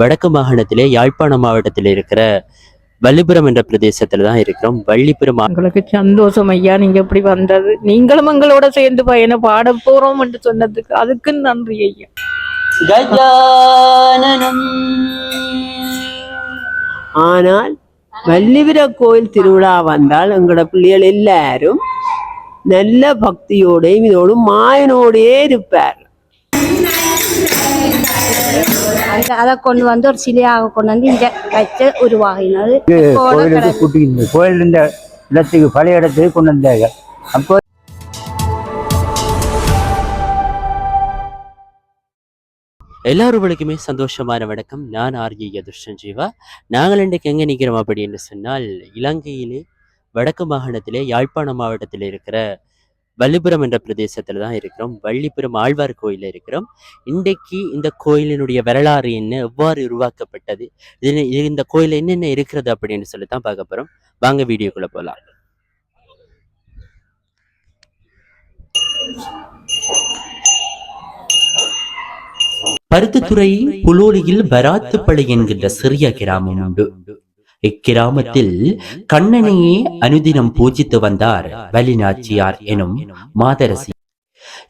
வடக்கு மாகாணத்திலே யாழ்ப்பாண மாவட்டத்தில் இருக்கிற வள்ளிபுரம் என்ற பிரதேசத்துல தான் இருக்கிறோம். வள்ளிபுரம் எங்களுக்கு சந்தோஷம் ஐயா நீங்க இப்படி வந்தது. நீங்களும் எங்களோட சேர்ந்து பையனை பாட போறோம் என்று சொன்னதுக்கு அதுக்கு நன்றி ஐயா. கஜானனம் ஆனால் வள்ளிவிர கோயில் திருவிழா வந்தால் எங்களோட பிள்ளைகள் எல்லாரும் நல்ல பக்தியோடையும் இதோடும் மாயனோடையே இருப்பார் அந்த அதை கொண்டு வந்து ஒரு சிலையாக கொண்டு வந்து இங்க வச்சு உருவாகினது. கோயில் இருந்த இடத்துக்கு பழைய இடத்துக்கு கொண்டு வந்தாங்க. அப்போ எல்லாருவளுக்குமே சந்தோஷமான வணக்கம். நான் ஆர்ஜி யதுஷன் ஜீவா நாங்கள் இன்றைக்கு எங்கே நிற்கிறோம் அப்படின்னு சொன்னால் இலங்கையிலே வடக்கு மாகாணத்திலே யாழ்ப்பாண மாவட்டத்தில் இருக்கிற வள்ளிபுரம் என்ற பிரதேசத்தில் தான் இருக்கிறோம். வள்ளிபுரம் ஆழ்வார் கோயிலில் இருக்கிறோம். இன்றைக்கு இந்த கோயிலினுடைய வரலாறு என்ன? எவ்வாறு உருவாக்கப்பட்டது? இது இந்த கோயில் என்னென்ன இருக்கிறது அப்படின்னு சொல்லி தான் பார்க்க போகிறோம் வாங்க வீடியோக்குள்ளே போகலாம் பருத்தித்துறை புலோலியில் வராத்துப்பளை என்கின்ற சிறிய கிராமம் உண்டு. இக்கிராமத்தில் கண்ணனையே அனுதினம் பூஜித்து வந்தார் வலிநாச்சியார் எனும் மாதரசி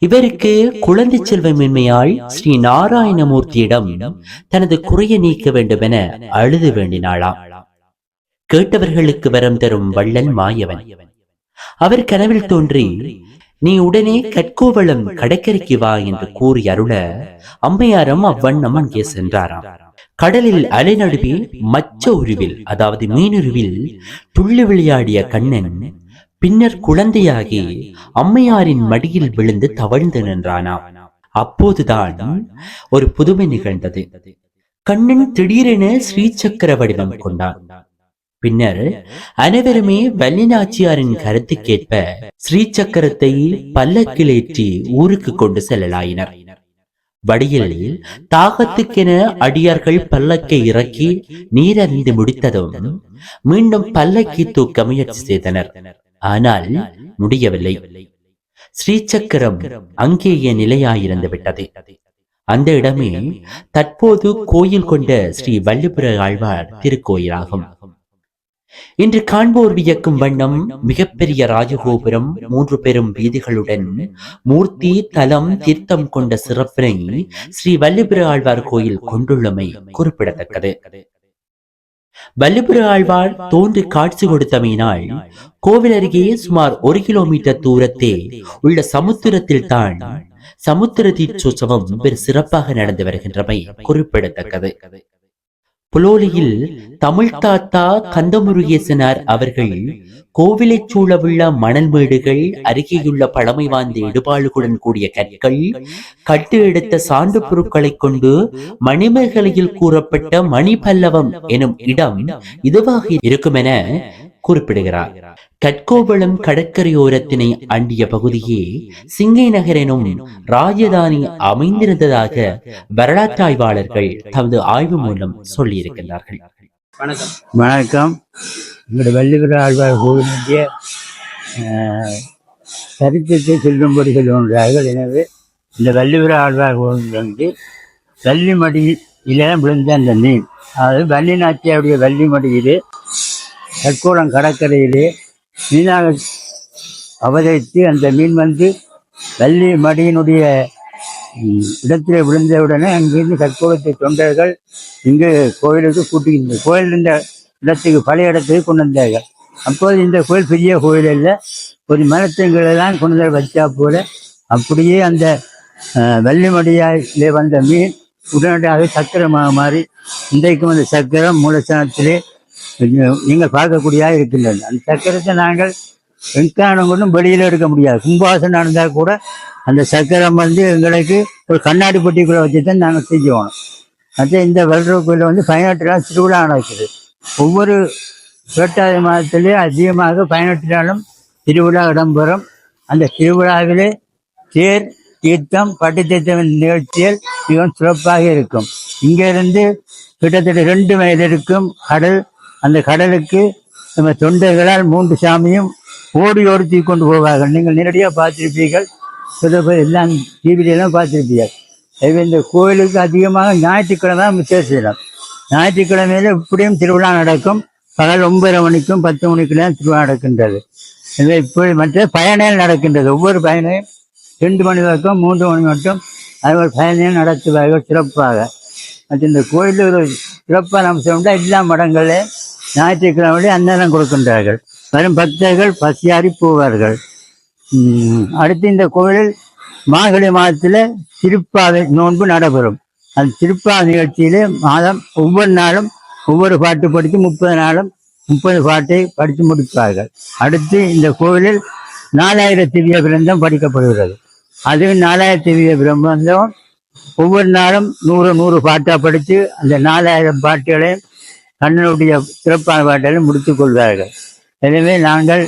இவருக்கு குழந்தை செல்வமின்மையால் ஸ்ரீ நாராயணமூர்த்தியிடம் தனது குறைய நீக்க வேண்டுமென அழுது வேண்டினாளாம் கேட்டவர்களுக்கு வரம் தரும் வள்ளல் மாயவன் அவர் கனவில் தோன்றி நீ உடனே கற்கோவளம் கடற்கரைக்கு வா என்று கூறி அருள அம்மையாரும் அவ்வண்ணம் அங்கே சென்றாராம் கடலில் அலைநடுவே மச்ச உருவில் அதாவது மீனுருவில் துள்ளி விளையாடிய கண்ணன் பின்னர் குழந்தையாகி அம்மையாரின் மடியில் விழுந்து தவழ்ந்து நின்றானாம் அப்போதுதான் ஒரு புதுமை நிகழ்ந்தது. கண்ணன் திடீரென ஸ்ரீசக்கர வடிவம் கொண்டான். பின்னர் அனைவருமே வல்லினாச்சியாரின் கருத்துக்கேற்ப ஸ்ரீசக்கரத்தை பல்லக்கிலேற்றி ஊருக்கு கொண்டு செல்லலாயினர். வடியில் தாகத்துக்கென அடியார்கள் பல்லக்கை இறக்கி நீரறிந்து முடித்ததும் மீண்டும் பல்லக்கை தூக்க முயற்சி செய்தனர். ஆனால் முடியவில்லை. ஸ்ரீசக்கரம் அங்கேயே நிலையாயிருந்து விட்டது. அந்த இடமே தற்போது கோயில் கொண்ட ஸ்ரீ வள்ளிபுர ஆழ்வார் திருக்கோயிலாகும். இன்று காண்போர் வியக்கும் வண்ணம் மிகப்பெரிய ராஜகோபுரம் மூன்று பெரும் வீதிகளுடன் மூர்த்தி தலம் தீர்த்தம் கொண்ட சிறப்பினை ஸ்ரீ வல்லிபுர ஆழ்வார் கோயில் கொண்டுள்ளமை குறிப்பிடத்தக்கது. வல்லிபுர ஆழ்வார் தோன்றி காட்சி கொடுத்தமையினால் கோவில் அருகே சுமார் ஒரு கிலோமீட்டர் தூரத்தே உள்ள சமுத்திரத்தில் தான் சமுத்திர தீட்சோற்சவம் வெறு சிறப்பாக நடந்து வருகின்றமை குறிப்பிடத்தக்கது. புலோலியில் தமிழ் தாத்தா கந்தமுருகேசனார் அவர்கள் கோவிலைச் சூழவுள்ள மணல் மேடுகள் அருகேயுள்ள பழமை வாய்ந்த இடுபாடுகளுடன் கூடிய கற்கள் கட்டு எடுத்த சான்று பொருட்களைக் கொண்டு மணிமேகலையில் கூறப்பட்ட மணிபல்லவம் எனும் இடம் இதுவாக இருக்குமென குறிப்பிடுகிறார். கற்கோவளம் கடற்கரையோரத்தினை அண்டிய பகுதியே சிங்கை நகர் எனும் ராஜதானி அமைந்திருந்ததாக வரலாற்றாய்வாளர்கள் தமது ஆய்வு மூலம் சொல்லியிருக்கின்றார்கள். வணக்கம். எங்களுடைய வள்ளிபுர ஆழ்வார் கோவிலுடைய ஆஹ், சரித்திரத்தை சொல்லும்படி சொல்லுகின்றார்கள். எனவே இந்த வள்ளிபுர ஆழ்வார் கோவில் வந்து வள்ளிமடியில விழுந்த அந்த மீன். அதாவது வள்ளி நாச்சியாருடைய வள்ளிமடியிலே கற்கோளம் கடற்கரையிலே மீனாக அவதரித்து அந்த மீன் வந்து வள்ளி மடியினுடைய இடத்திலே விழுந்தவுடனே அங்கிருந்து கற்கோலத்தை தொண்டர்கள் இங்கு கோயிலுக்கு கூட்டி கோயில் இருந்த இடத்துக்கு பழைய இடத்துக்கு கொண்டு வந்தார்கள். அப்போது இந்த கோயில் பெரிய கோயில் இல்லை ஒரு மரத்தங்களெல்லாம் கொண்டு வந்து வச்சா போல. அப்படியே அந்த அஹ், வந்த மீன் உடனடியாக சக்கரமாக மாறி இன்றைக்கும் அந்த சக்கரம் மூலஸ்தானத்திலே நீங்கள் பார்க்கக்கூடியதாக இருக்கின்றது அந்த சக்கரத்தை நாங்கள் வெங்காயம் கொண்டும் வெளியில் எடுக்க முடியாது. கும்பாசனம் நடந்தால் கூட அந்த சக்கரம் வந்து எங்களுக்கு ஒரு கண்ணாடி பெட்டிக்குள்ளே வச்சு தான் நாங்கள் செஞ்சுவோம் மற்ற இந்த வல்ற கோயிலில் வந்து பதினெட்டு நாள் திருவிழா நடக்குது. ஒவ்வொரு புரட்டாதி மாதத்திலே அதிகமாக பதினெட்டு நாளும் திருவிழா இடம்பெறும். அந்த திருவிழாவிலே தேர் தீர்த்தம் பட்டு தீர்த்தம் மிகவும் சிறப்பாக இருக்கும். இங்கிருந்து கிட்டத்தட்ட ரெண்டு மைல் இருக்கும். கடல் அந்த கடலுக்கு நம்ம தொண்டர்களால் மூன்று சாமியும் ஓடி ஓடி கொண்டு போவார்கள். நீங்கள் நேரடியாக பார்த்துருப்பீர்கள். எல்லாம் டிவியிலாம் பார்த்துருப்பீர்கள். எனவே இந்த கோயிலுக்கு அதிகமாக ஞாயிற்றுக்கிழமை தான் விசேஷம். ஞாயிற்றுக்கிழமையில இப்படியும் திருவிழா நடக்கும். பகல் ஒன்பதரை மணிக்கும் பத்து மணிக்குலாம் திருவிழா நடக்கின்றது. எனவே இப்படி மற்ற பயணம் நடக்கின்றது. ஒவ்வொரு பயணையும் ரெண்டு மணி வரைக்கும் மூன்று மணி மட்டும். அது ஒரு பயணம் நடத்துவார்கள் சிறப்பாக. மற்ற இந்த கோயிலில் ஒரு சிறப்பான அம்சம் உண்டு? எல்லா மடங்களே ஞாயிற்றுக்கிழமை அன்னதானம் கொடுக்கின்றார்கள். வரும் பக்தர்கள் பசியாறி போவார்கள். அடுத்து இந்த கோவிலில் மார்கழி மாதத்தில் திருப்பாவை நோன்பு நடைபெறும். அந்த திருப்பா நிகழ்ச்சியிலே மாதம் ஒவ்வொரு நாளும் ஒவ்வொரு பாட்டு படித்து முப்பது நாளும் முப்பது பாட்டை படித்து முடிப்பார்கள். அடுத்து இந்த கோவிலில் நாலாயிரம் திவ்ய பிரந்தம் படிக்கப்படுகிறது. அதுவும் நாலாயிரம் திவ்ய பிரம்மந்தம் ஒவ்வொரு நாளும் நூறு நூறு பாட்டாக படித்து அந்த நாலாயிரம் பாட்டுகளையும் கண்ணனுடைய சிறப்பான பாட்டுகளையும் முடித்துக் கொள்வார்கள். எனவே நாங்கள்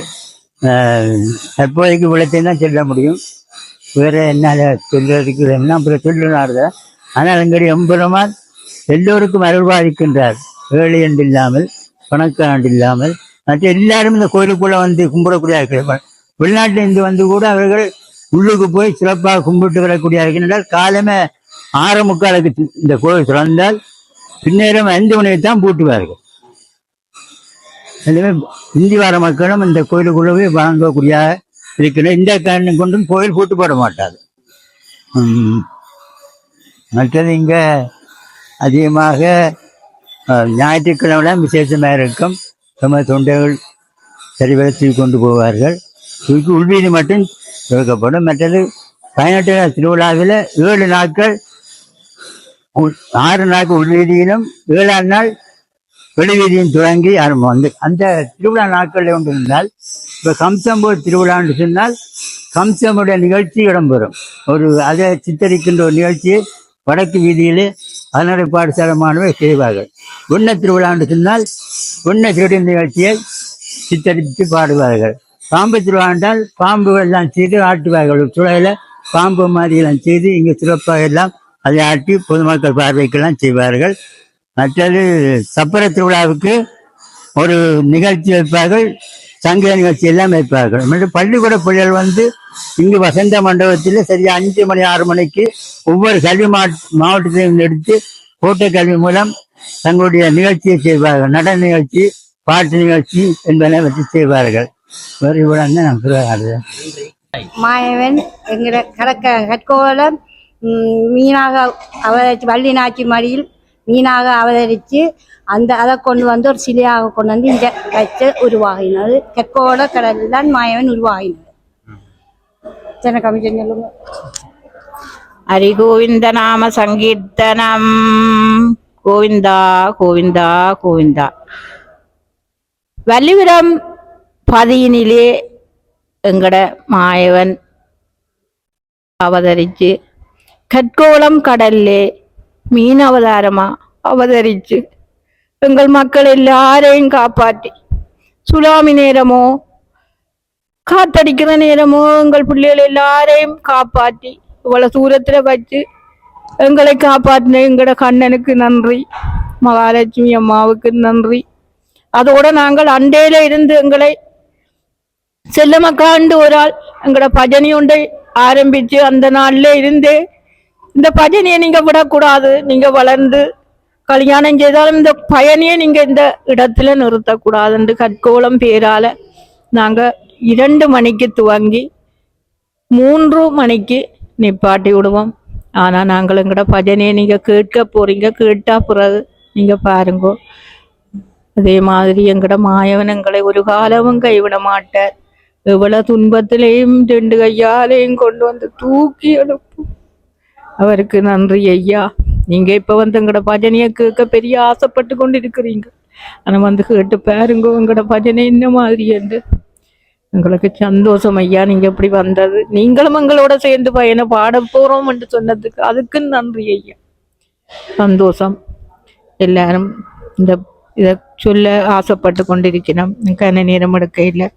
தற்போதைக்கு விளத்தை தான் சொல்ல முடியும். வேற என்னால் சொல்றதுக்கு என்ன அப்புறம் சொல்லுனார்கள் ஆனால் எங்களுடைய எம்பெருமான் எல்லோருக்கும் அருள்வாதிக்கின்றார் ஏழை என்று இல்லாமல் பணக்காண்டு இல்லாமல் மற்ற எல்லாரும் இந்த கோயிலுக்குள்ள வந்து கும்பிடக்கூடியார்கள் வெளிநாட்டிலிருந்து வந்து கூட அவர்கள் உள்ளுக்கு போய் சிறப்பாக கும்பிட்டு வரக்கூடியார்கள் என்றால் காலமே ஆறு முக்காலுக்கு இந்த கோயில் திறந்தால் பின்னேறும் ஐந்து மணிக்கு தான் பூட்டுவார்கள். எனவே இந்தி வார மக்களும் இந்த கோயிலுக்குள்ளவே வாங்கக்கூடிய இருக்கிற இந்த காரணம் கொண்டும் கோயில் பூட்டு போட மாட்டாது மற்றது இங்கே அதிகமாக ஞாயிற்றுக்கிழமை விசேஷமாக இருக்கும். நம்ம தொண்டைகள் சரிவர தூக்கி கொண்டு போவார்கள். தூக்கி உள்வீதி மட்டும் திறக்கப்படும் மற்றது பதினெட்டு திருவிழாவில் ஏழு நாட்கள் ஆறு நாட்கள் உள்வீதியிலும் ஏழாம் நாள் வெளிவீதியும் துவங்கி ஆரம்பம். வந்து அந்த திருவிழா நாட்களில் ஒன்று இருந்தால் இப்போ கம்சம்பூர் திருவிழான்னு சொன்னால் கம்சமுடைய நிகழ்ச்சி இடம்பெறும். ஒரு அதை சித்தரிக்கின்ற ஒரு நிகழ்ச்சியை வடக்கு வீதியிலே அதனுடைய பாடசாலை மாணவர் செய்வார்கள். உண்ண திருவிழான்னு சொன்னால் உண்ண திருடி நிகழ்ச்சியை சித்தரித்து பாடுவார்கள். பாம்பு திருவிழாண்டால் பாம்புகள் பாம்பு எல்லாம் செய்து ஆட்டுவார்கள். ஒரு பாம்பு மாதிரி எல்லாம் செய்து இங்கே சிறப்பாக எல்லாம் அதை ஆட்டி பொதுமக்கள் பார்வைக்கெல்லாம் செய்வார்கள். மற்றது சப்பர திருவிழாவுக்கு ஒரு நிகழ்ச்சி வைப்பார்கள். சங்க நிகழ்ச்சி எல்லாம் வைப்பார்கள். மற்றும் பள்ளிக்கூட பிள்ளைகள் வந்து இங்கு வசந்த மண்டபத்தில் சரியா அஞ்சு மணி ஆறு மணிக்கு ஒவ்வொரு கல்வி மாவட்ட மாவட்டத்தையும் எடுத்து கோட்டை கல்வி மூலம் தங்களுடைய நிகழ்ச்சியை செய்வார்கள். நடன நிகழ்ச்சி பாட்டு நிகழ்ச்சி என்பதை வச்சு செய்வார்கள். வேறு இவ்வளவு நான் மாயவன் எங்கிற கடக்க கற்கோலம் மீனாக அவதரித்து வள்ளி நாச்சி மடியில் மீனாக அவதரித்து அந்த அதை கொண்டு வந்து ஒரு சிலையாக கொண்டு வந்து இங்கே வச்சு உருவாகினது. கற்கோல கடலில் தான் மாயவன் உருவாகினது. சின்ன சொல்லுங்க ஹரி கோவிந்த நாம சங்கீர்த்தனம். கோவிந்தா கோவிந்தா கோவிந்தா. வள்ளிபுரம் பதியினிலே எங்கட மாயவன் அவதரித்து கற்கோளம் கடல்லே மீன் அவதாரமா? அவதரிச்சு. எங்கள் மக்கள் எல்லாரையும் காப்பாற்றி. சுனாமி நேரமோ? காத்தடிக்கிற நேரமோ? எங்கள் பிள்ளைகள் எல்லாரையும் காப்பாற்றி. இவ்வளவு தூரத்துல வச்சு எங்களை காப்பாற்றின எங்களோட கண்ணனுக்கு நன்றி. மகாலட்சுமி அம்மாவுக்கு நன்றி. அதோட நாங்கள் அண்டையில இருந்து எங்களை செல்லமக்காண்டு ஒரு ஆள். எங்களோட பஜனி ஒன்றை ஆரம்பிச்சு அந்த நாள்ல இருந்தே இந்த பஜனையை நீங்க விடக்கூடாது. நீங்க வளர்ந்து கல்யாணம் செய்தாலும் இந்த பயணியை நீங்க இந்த இடத்துல நிறுத்தக்கூடாதுன்னு கற்கோளம் பேரால நாங்க இரண்டு மணிக்கு துவங்கி மூன்று மணிக்கு நிப்பாட்டி விடுவோம். ஆனா நாங்கள் எங்கட பஜனையை நீங்க கேட்க போறீங்க. கேட்டா பிறகு நீங்க பாருங்க. அதே மாதிரி எங்கட மாயவன் எங்களை ஒரு காலமும் கைவிட மாட்டார். எவ்வளவு துன்பத்திலையும் ரெண்டு கையாலையும் கொண்டு வந்து தூக்கி எடுப்போம் அவருக்கு நன்றி ஐயா. நீங்க இப்ப வந்து எங்கட பஜனையை கேட்க பெரிய ஆசைப்பட்டு கொண்டு இருக்கிறீங்க ஆனா வந்து கேட்டு பாருங்க உங்களோட பஜனை என்ன மாதிரி என்று. எங்களுக்கு சந்தோஷம் ஐயா. நீங்க இப்படி வந்தது. நீங்களும் எங்களோட சேர்ந்து பையனை பாட போறோம் என்று சொன்னதுக்கு அதுக்கு நன்றி ஐயா. சந்தோஷம். எல்லாரும் இந்த இதை சொல்ல ஆசைப்பட்டு கொண்டிருக்கிறோம். கன நேரம் எடுக்க இல்லை.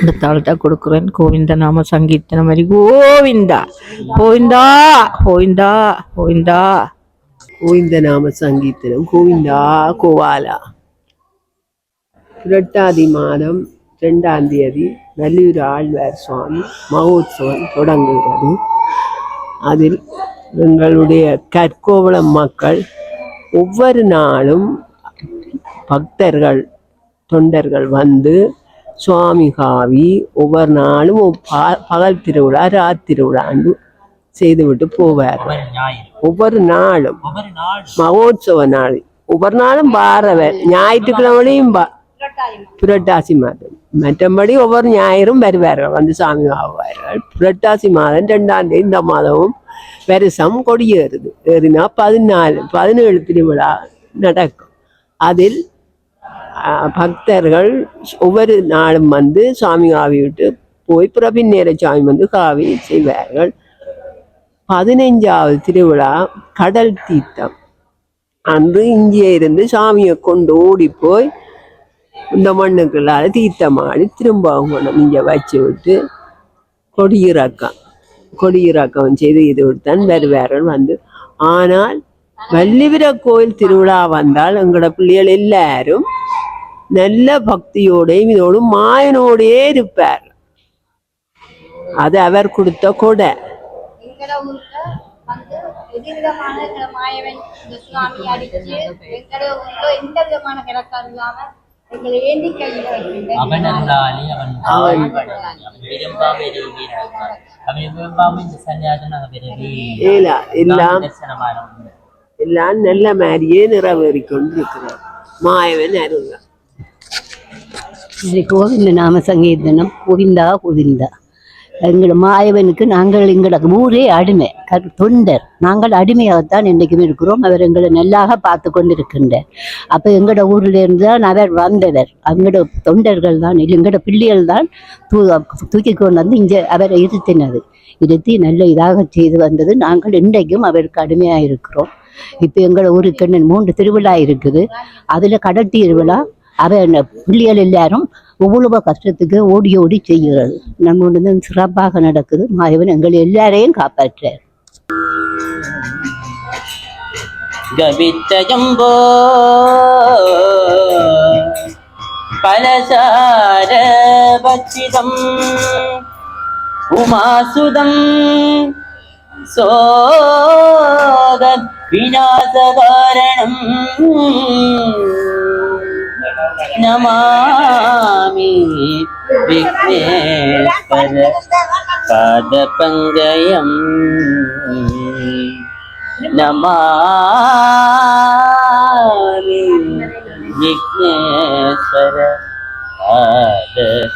இந்த தாழ்த்தா கொடுக்குறேன். கோவிந்த நாம சங்கீர்த்தனம் மாதிரி கோவிந்தா கோவிந்தா கோவிந்தா கோவிந்தா. கோவிந்த நாம சங்கீர்த்தனம் கோவிந்தா கோவாலா. புரட்டாதி மாதம் ரெண்டாம் தேதி நல்லூர் ஆழ்வார் சுவாமி மகோத்சவம் தொடங்குகிறது. அதில் எங்களுடைய கற்கோவளம் மக்கள் ஒவ்வொரு நாளும் பக்தர்கள் தொண்டர்கள் வந்து சுவாமி காவி ஒவ்வொரு நாளும் பகல் திருவிழா ராத் திருவிழான்னு செய்துவிட்டு போவார். ஒவ்வொரு நாளும் மகோத்சவ நாள். ஒவ்வொரு நாளும் பாரவர் ஞாயிற்றுக்கிழமையும் புரட்டாசி மாதம். மற்றபடி ஒவ்வொரு ஞாயிறும் வருவார்கள். வந்து சாமி ஆவார்கள் புரட்டாசி மாதம் ரெண்டாம் தேதி இந்த மாதமும் வருஷம் கொடியேறுது. ஏறினா பதினாலு பதினேழு திருவிழா நடக்கும். அதில் பக்தர்கள் ஒவ்வொரு நாளும் வந்து சாமி காவி விட்டு போய் பிறப்பின் நேர சாமி வந்து காவி செய்வார்கள். பதினைஞ்சாவது திருவிழா கடல் தீர்த்தம். அன்று இங்கே இருந்து சாமியை கொண்டு ஓடி போய் இந்த மண்ணுக்குள்ளால தீர்த்தமாடி திரும்ப அவங்க இங்கே வச்சு விட்டு கொடியிறக்கம் கொடியிறக்கம் செய்து இது விட்டுத்தான் வருவார்கள் வந்து. ஆனால் வள்ளிவிர கோயில் திருவிழா வந்தால் எங்களோட பிள்ளைகள் எல்லாரும் நல்ல பக்தியோடையும் இதோடும் மாயனோடையே இருப்பார். அது அவர் கொடுத்த கொடை. அவன் அல்லாலே அவன் அவன் விரும்பாம எதுவுமே. அவன் விரும்பாம இந்த சன்னியாசம் நாங்க பெறவே ஏலா எல்லாம் தரிசனமான உண்மை. எல்லாம் நல்ல மாதிரியே நிறைவேறி கொண்டிருக்கிறார் மாயவன் அருங்க ஸ்ரீ கோவிந்த நாம சங்கீர்த்தனம் கோவிந்தா கோவிந்தா. எங்கள் மாயவனுக்கு நாங்கள் எங்களோட ஊரே அடிமை தொண்டர். நாங்கள் அடிமையாகத்தான் என்றைக்கும் இருக்கிறோம். அவர் எங்களை நல்லாக பார்த்து கொண்டிருக்கின்றார். அப்போ எங்களோட ஊரில் இருந்து தான் அவர் வந்தவர். எங்களோட தொண்டர்கள் தான் இல்லை எங்களோட பிள்ளைகள் தான் தூ தூக்கி கொண்டு வந்து இங்கே அவரை இருத்தினது. இருத்தி நல்ல இதாக செய்து வந்தது. நாங்கள் இன்றைக்கும் அவருக்கு அடிமையாக இருக்கிறோம் இப்போ எங்களோட ஊருக்கு என்ன மூன்று திருவிழா இருக்குது. அதில் கடல் திருவிழா அவன் பிள்ளைகள் எல்லாரும் ஒவ்வொரு கஷ்டத்துக்கு ஓடி ஓடி செய்கிறது. நம்ம வந்து சிறப்பாக நடக்குது. மாயவன் எங்கள் எல்லாரையும் காப்பாற்றார். கவித்தயம்போ பலசார பச்சிதம் உமாசுதம் சோத விநாசகாரணம். നമാമി വിഘ്നേശ്വര പാദപങ്കയം. നമാമി വിഘ്നേശ്വര പാദപങ്കയം.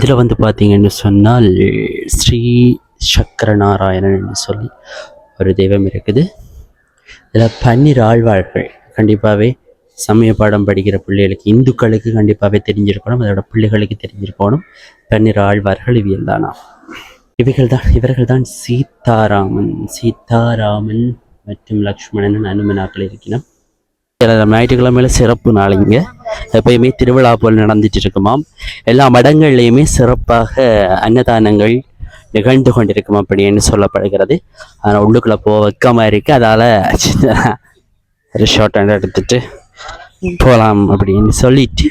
இதில் வந்து பார்த்தீங்கன்னு சொன்னால் ஸ்ரீ சக்கரநாராயணன் என்று சொல்லி ஒரு தெய்வம் இருக்குது. இதில் பன்னீர் ஆழ்வார்கள் கண்டிப்பாகவே சமய பாடம் படிக்கிற பிள்ளைகளுக்கு இந்துக்களுக்கு கண்டிப்பாகவே தெரிஞ்சிருக்கணும் அதோட பிள்ளைகளுக்கு தெரிஞ்சிருக்கணும். பன்னீர் ஆழ்வார்கள் இவியல் தானா இவைகள் தான் இவர்கள் தான் சீதாராமன் சீதாராமன் மற்றும் லக்ஷ்மணன் அனுமனாக்கள் இருக்கிறோம் ஞாயிற்றுக்கிழமையில சிறப்பு நாளைங்க எப்பயுமே திருவிழா போல் நடந்துட்டு இருக்குமாம் எல்லா மடங்கள்லையுமே சிறப்பாக அன்னதானங்கள் நிகழ்ந்து கொண்டிருக்கும் அப்படின்னு சொல்லப்படுகிறது. ஆனால் உள்ளுக்குள்ளே போக வெக்கமாக இருக்குது அதால் ஒரு ஷார்ட் ஹேண்ட் எடுத்துட்டு போகலாம் அப்படின்னு சொல்லிட்டு.